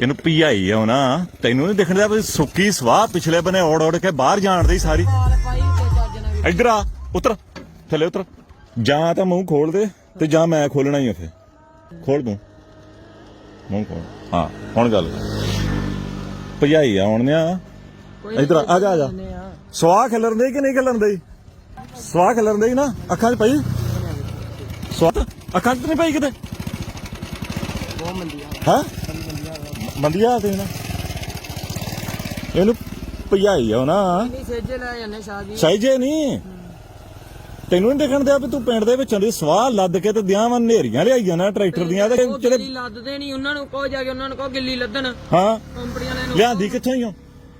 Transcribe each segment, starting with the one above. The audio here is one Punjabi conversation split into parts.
ਇਹਨੂੰ ਭਜਾਈ ਆਉਣਾ ਤੈਨੂੰ ਨਹੀਂ ਦਿਖਣ ਵੀ ਸੁੱਕੀ ਸਵਾਹ ਪਿਛਲੇ ਬਨੇ ਔੜ ਔੜ ਕੇ ਬਾਹਰ ਜਾਣ ਦੀ ਸਾਰੀ। ਇੱਧਰ ਆ ਉਤਰ ਥੱਲੇ ਉਤਰ। ਜਾਂ ਤਾਂ ਮੂੰਹ ਖੋਲ ਦੇ ਤੇ ਜਾਂ ਮੈਂ ਖੋਲਣਾ ਹੀ ਫੇ ਖੋਲ ਦੂੰ ਮੂੰਹ ਖੋਲ। ਹਾਂ ਹੁਣ ਗੱਲ। ਭਜਾਈ ਆਉਣ ਨੇ ਆ ਇੱਧਰ ਆ, ਜਾ, ਆ ਜਾ। ਸਵਾਹ ਖਿਲਰਨ ਦੇ ਕਿ ਨਹੀਂ ਖਿਲਰਨ ਦੇ ਸਵਾਹ ਖਿਲਰਨ ਦੇ ਨਾ ਅੱਖਾਂ 'ਚ ਪਈ? ਸਵਾਹ ਅੱਖਾਂ 'ਚ ਨਹੀਂ ਪਈ ਕਿਤੇ? ਬਹੁਤ ਮੰਦੀ ਆ। ਹਾਂ? ਤੇ ਨਾ ਇਹਨੂੰ ਭਜਾਈ ਆ ਨਾ। ਨਹੀਂ ਸੇਜੇ ਲੈ ਜਾਂਦੇ ਸ਼ਾਹ ਜੀ। ਸਹੀਜੇ ਨਹੀਂ ਤੈਨੂੰ ਨਹੀਂ ਦੇਖਣ ਦਿਆ ਵੀ ਤੂੰ ਪਿੰਡ ਦੇ ਵਿੱਚੋਂ ਦੀ ਸਵਾਹ ਲੱਦ ਕੇ ਤੇ ਦਿਆਂ ਵਾਂ ਨੇਰੀਆਂ ਲਿਆਈਆਂ ਨਾ ਟਰੈਕਟਰ ਦੀਆਂ ਤੇ ਉਹ ਜਿਹੜੇ ਗਿੱਲੀ ਲੱਦਦੇ ਨਹੀਂ ਉਹਨਾਂ ਨੂੰ ਕਹੋ ਜਾ ਕੇ ਉਹਨਾਂ ਨੂੰ ਕਹੋ ਗਿੱਲੀ ਲੱਦਣ। ਹਾਂ। ਕੰਪਨੀਆਂ ਨੇ ਲਿਆਂਦੀ ਕਿੱਥੋਂ ਹੀ ਓ?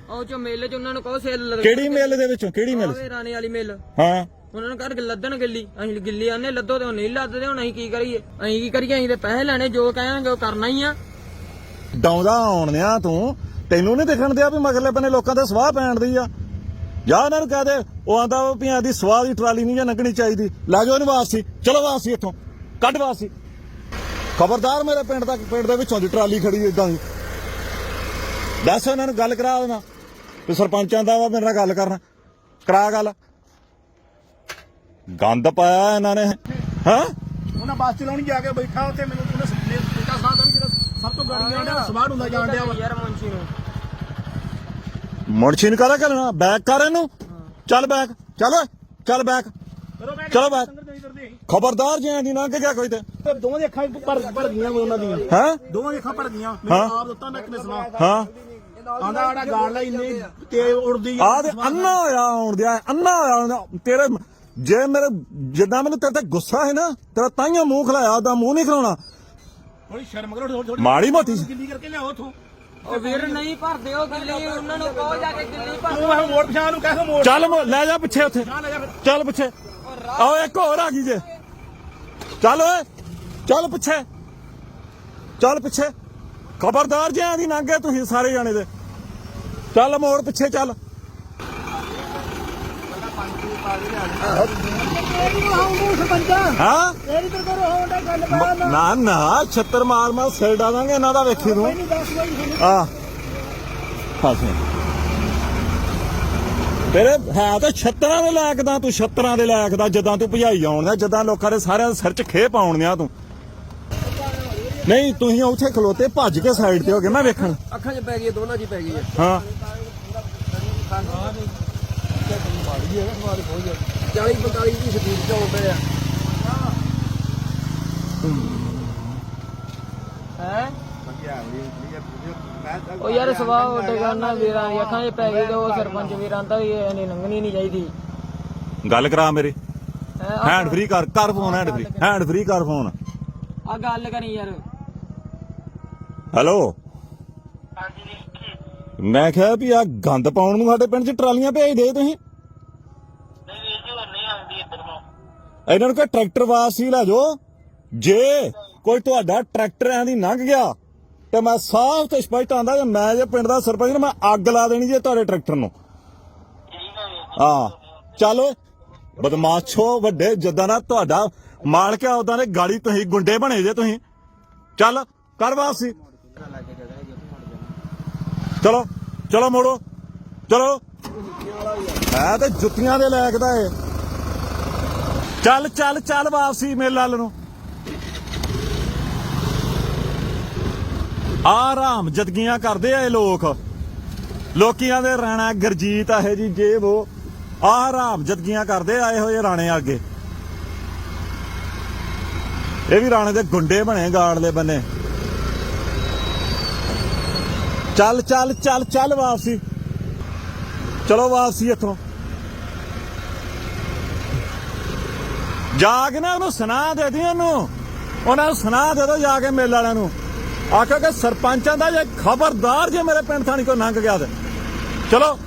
ਉਹ ਚੋ ਮੇਲੇ ਚ ਉਹਨਾਂ ਨੂੰ ਕਹੋ ਸੇਲ ਲੱਗ ਕਿਹੜੀ ਮਿਲ ਦੇ ਵਿੱਚੋਂ? ਕਿਹੜੀ ਮਿਲ? ਆਵੇ ਰਾਣੇ ਵਾਲੀ ਮੇਲ। ਹਾਂ। ਉਹਨਾਂ ਨੂੰ ਕਰ ਲੱਦਣ ਗਿੱਲੀ। ਅਸੀਂ ਗਿੱਲੀ ਆਨੇ ਲੱਦੋ ਤੇ ਉਹ ਨਹੀਂ ਲੱਦਦੇ ਹੁਣ ਅਸੀਂ ਕੀ ਕਰੀਏ? ਅਸੀਂ ਕੀ ਕਰੀਏ? ਅਸੀਂ ਤੇ ਪੈਸੇ ਲੈਣੇ ਜੋ ਕਹਾਂਗੇ ਉਹ ਕਰਨਾ ਹੀ ਆ। ਡਾਉਂਦਾ ਆਉਣਿਆ ਤੂੰ, ਤੈਨੂੰ ਨਹੀਂ ਦੇਖਣ ਦਿਆ ਵੀ ਮਗਰਲੇ ਬੰਨੇ ਲੋਕਾਂ ਦੇ ਸਵਾਹ ਪੈਣ ਦੀ ਆ। ਜਾ ਉਹਨਾਂ ਨੂੰ ਕਹਿ ਦੇ, ਉਹ ਆਂਦਾ ਵੀ ਆਦੀ ਸਵਾਹ ਦੀ ਟਰਾਲੀ ਨਹੀਂ ਜਾਂ ਲੰਘਣੀ ਚਾਹੀਦੀ। ਲੈ ਜਾਓ ਇਹਨੂੰ ਵਾਸੀ ਚਲੋ ਵਾਸੀ ਇੱਥੋਂ, ਕੱਢ ਵਾਸੀ ਖਬਰਦਾਰ ਮੇਰੇ ਪਿੰਡ ਤੱਕ ਪਿੰਡ ਦੇ ਵਿੱਚੋਂ ਦੀ ਟਰਾਲੀ ਖੜੀ ਇਦਾਂ ਦੀ। ਦੱਸ ਉਹਨਾਂ ਨੂੰ ਗੱਲ ਕਰਾ ਦੇਣਾ ਤੇ ਸਰਪੰਚਾਂ ਦਾ ਵਾ ਮੇਰੇ ਨਾਲ ਗੱਲ ਕਰਨਾ, ਕਰਾ ਗੱਲ। ਗੰਦ ਪਾਇਆ ਇਹਨਾਂ ਨੇ, ਹਾਂ? ਉਹਨਾਂ ਬੱਸ ਚਲਾਉਣੀ ਜਾ ਕੇ ਬੈਠਾ ਉੱਥੇ, ਮੈਨੂੰ ਉਹਨੇ ਬੇਟਾ ਸਾਹਿਬ ਦਾ ਵੀ ਜਿਹੜਾ ਸਭ ਤੋਂ ਗਾੜੀ ਜਾਂਦਾ ਸਵਾਰ ਹੁੰਦਾ ਜਾਣ ਡਿਆ ਵਾ। ਯਾਰ ਮੁੰਸ਼ੀ ਨੂੰ। ਮੁਰਸ਼ੀ ਨੂੰ ਕਰਾ ਕਰਨਾ ਬੈਕ ਕਰ ਇਹਨੂੰ। ਚੱਲ ਬੈਕ ਚੱਲ ਓਏ, ਚੱਲ ਬੈਕ ਕਰੋ ਮੈਂ ਚਲੋ ਬਾਤ। ਸੰਗਤ ਨਹੀਂ ਕਰਦੇ ਖਬਰਦਾਰ ਜੇ ਦੀ ਲੰਘ ਗਿਆ ਕੋਈ ਤੇ। ਤੇ ਦੋਵਾਂ ਦੀਆਂ ਅੱਖਾਂ ਭਰ ਭਰ ਗਈਆਂ ਵਾ ਉਹਨਾਂ ਦੀਆਂ। ਹਾਂ? ਦੋਵਾਂ ਦੀਆਂ ਅੱਖਾਂ ਭਰ ਗਈਆਂ। ਹਾਂ। ਮੈਨੂੰ ਆਪ ਦਿੱਤਾ ਮੈਂ ਕਿਨੇ ਸੁਣਾ। ਹਾਂ। ਆਂਦਾ ਆੜਾ ਗਾਲ ਲੈ ਇੰਨੇ ਤੇ ਉੜਦੀ ਆ। ਤੇ ਅੰਨਾ ਹੋਇਆ ਆਉਣ ਦਿਆ ਅੰਨਾ ਹੋਇਆ ਆਉਣ ਡਿਆ। ਤੇਰੇ ਜੇ ਮੇਰੇ ਜਿੱਦਾਂ ਮੈਨੂੰ ਤੇਰੇ ਤੇ ਗੁੱਸਾ ਹੈ ਨਾ ਤੇਰਾ ਤਾਈਆਂ ਮੂੰਹ ਖਲਾਇਆ ਉਹਦਾ ਮੂੰਹ ਨਹੀਂ ਖਲਾਉਣਾ। ਥੋੜੀ ਸ਼ਰਮ ਕਰੋ ਥੋੜੀ ਥੋੜੀ ਮਾੜੀ ਮੋਟੀ ਸੀ। ਗਿੱਲੀ ਕਰਕੇ ਲਿਆਓ ਉਥੋਂ। ਉਹ ਵੀਰ ਨਹੀਂ ਭਰਦੇ ਉਹ ਗਿੱਲੀ ਉਹਨਾਂ ਨੂੰ ਕਹੋ ਜਾ ਕੇ ਗਿੱਲੀ ਭਰ ਤੂੰ ਇਹ ਮੋੜ ਪਛਾਣ ਨੂੰ ਕਹਿ ਕੇ ਮੋੜ। ਚੱਲ ਮੋ- ਲੈ ਜਾ ਪਿੱਛੇ ਉੱਥੇ। ਨਾ ਲੈ ਜਾ ਫਿਰ। ਚੱਲ ਪਿੱਛੇ। ਆਓ ਇੱਕ ਹੋਰ ਆ ਗਈ ਜੇ। ਚੱਲ ਓਏ ਚੱਲ ਪਿੱਛੇ। ਚੱਲ ਪਿੱਛੇ। ਖਬਰਦਾਰ ਜੇ ਆਂਦੀ ਲੰਘੇ ਤੁਸੀਂ ਸਾਰੇ ਜਾਣੇ ਦੇ। ਚੱਲ ਮੋੜ ਪਿੱਛੇ ਚੱਲ। ਹਾਂ? ਤੇਰੀ ਤੇ ਕਰੋ ਹੋਂਡਾ ਗੱਲ ਪਾ ਨਾ ਨਾ ਨਾ ਛੱਤਰ ਮਾਰ ਮਾਰ ਸਿਰ ਡਾਵਾਂਗੇ ਇਹਨਾਂ ਦਾ ਵੇਖੀ ਤੂੰ। ਨਹੀਂ ਦੱਸ ਬਾਈ ਤੁਹਾਨੂੰ ਆ। ਫਸੇ ਤੇਰੇ ਹੈ ਤਾਂ ਛੱਤਰਾਂ ਦੇ ਲਾਇਕ ਦਾ ਤੂੰ ਛੱਤਰਾਂ ਦੇ ਲਾਇਕ ਦਾ ਜਦਾਂ ਤੂੰ ਭਜਾਈ ਆਉਣਦਾ ਜਦਾਂ ਲੋਕਾਂ ਦੇ ਸਾਰਿਆਂ ਦੇ ਸਿਰ 'ਚ ਖੇ ਪਾਉਣਿਆ ਤੂੰ। ਨਹੀਂ ਤੁਸੀਂ ਉੱਥੇ ਖਲੋਤੇ ਭੱਜ ਕੇ ਸਾਈਡ ਤੇ ਹੋ ਗਏ ਮੈਂ ਵੇਖਣ। ਅੱਖਾਂ 'ਚ ਪੈ ਗਈ ਦੋਨਾਂ 'ਚ ਹੀ ਪੈ ਗਈ ਹੈ। ਹਾਂ 40 45 ਦੀ ਸਪੀਡ 'ਚ ਆਉਂਦੇ ਆ? ਹੈ। ਉਹ ਯਾਰ ਸਵਾਹ ਉੱਡ ਕਰਨਾ ਵੀਰਾਂ ਦੀ ਅੱਖਾਂ 'ਚ ਪੈ ਗਈ ਤੇ ਉਹ ਸਰਪੰਚ ਵੀਰਾਂ ਦਾ ਵੀ ਇਹ ਨਹੀਂ ਲੰਘਣੀ ਨਹੀਂ ਚਾਹੀਦੀ। ਗੱਲ ਕਰਾ ਮੇਰੀ। ਹੈਂਡ ਫ੍ਰੀ ਕਰ ਕਰ phone hand free hand free ਕਰ। ਫੋਨ ਆ ਗੱਲ ਕਰੀ ਯਾਰ। ਹੈਲੋ ਮੈਂ ਕਿਹਾ ਵੀ ਆ ਗੰਦ ਪਾਉਣ ਨੂੰ ਸਾਡੇ ਪਿੰਡ 'ਚ ਟਰਾਲੀਆਂ ਭੇਜ ਦੇ ਤੁਸੀਂ। ਇਹਨਾਂ ਨੂੰ ਕੋਈ ਟਰੈਕਟਰ ਵਾਸੀ ਲੈ ਜਾਓ। ਜੇ ਕੋਈ ਤੁਹਾਡਾ ਟਰੈਕਟਰ ਐਂ ਦੀ ਲੰਘ ਗਿਆ, ਤੇ ਮੈਂ ਸਾਫ਼ ਤੇ ਸਪਸ਼ਟ ਆਂਦਾ ਜੇ ਮੈਂ ਜੇ ਪਿੰਡ ਦਾ ਸਰਪੰਚ ਨੂੰ, ਮੈਂ ਅੱਗ ਲਾ ਦੇਣੀ ਜੇ ਤੁਹਾਡੇ ਟਰੈਕਟਰ ਨੂੰ। ਹਾਂ, ਚਲੋ ਬਦਮਾਸ਼ੋ ਵੱਡੇ, ਜਿੱਦਾਂ ਦਾ ਤੁਹਾਡਾ ਮਾਲਕ ਆ ਉਦਾਂ ਦੇ ਗਾਲੀ ਤੁਸੀਂ ਗੁੰਡੇ ਬਣੇ ਜੇ ਤੁਸੀਂ। ਚੱਲ, ਕਰ ਵਾਪਸੀ। ਚਲੋ ਚਲੋ ਮੋੜੋ। ਚਲੋ। ਹੈ ਤੇ ਜੁੱਤੀਆਂ ਦੇ ਲਾਇਕ ਦਾ ਇਹ ਚੱਲ ਚੱਲ ਚੱਲ ਵਾਪਸੀ ਮੇਲ ਲਾਲ ਨੂੰ। ਆਰਾਮ ਜਦਗੀਆਂ ਕਰਦੇ ਆ ਇਹ ਲੋਕ। ਲੋਕੀਆਂ ਦੇ ਰਾਣਾ ਗਰਜੀਤ ਆਹੇ ਜੀ, ਜੇ ਉਹ ਆਰਾਮ ਜਦਗੀਆਂ ਕਰਦੇ ਆਏ ਹੋਏ ਰਾਣੇ ਅੱਗੇ। ਇਹ ਵੀ ਰਾਣੇ ਦੇ ਗੁੰਡੇ ਬਣੇ ਗਾੜਲੇ ਬੰਨੇ। ਚੱਲ ਚੱਲ ਚੱਲ ਚੱਲ ਵਾਪਸੀ। ਚਲੋ ਵਾਪਸੀ ਇੱਥੋਂ। ਜਾ ਕੇ ਨਾ ਉਹਨੂੰ ਸੁਣਾ ਦੇ ਦੀ ਉਹਨੂੰ। ਉਹਨਾਂ ਨੂੰ ਸੁਣਾ ਦੇ ਦੋ ਜਾ ਕੇ ਮੇਲ ਵਾਲਿਆਂ ਨੂੰ। ਆਖੋ ਕਿ ਸਰਪੰਚਾਂ ਦਾ ਜੇ ਖਬਰਦਾਰ ਜੇ ਮੇਰੇ ਪਿੰਡ ਥਾਣੀ ਕੋ ਲੰਘ ਗਿਆ ਤੇ। ਚਲੋ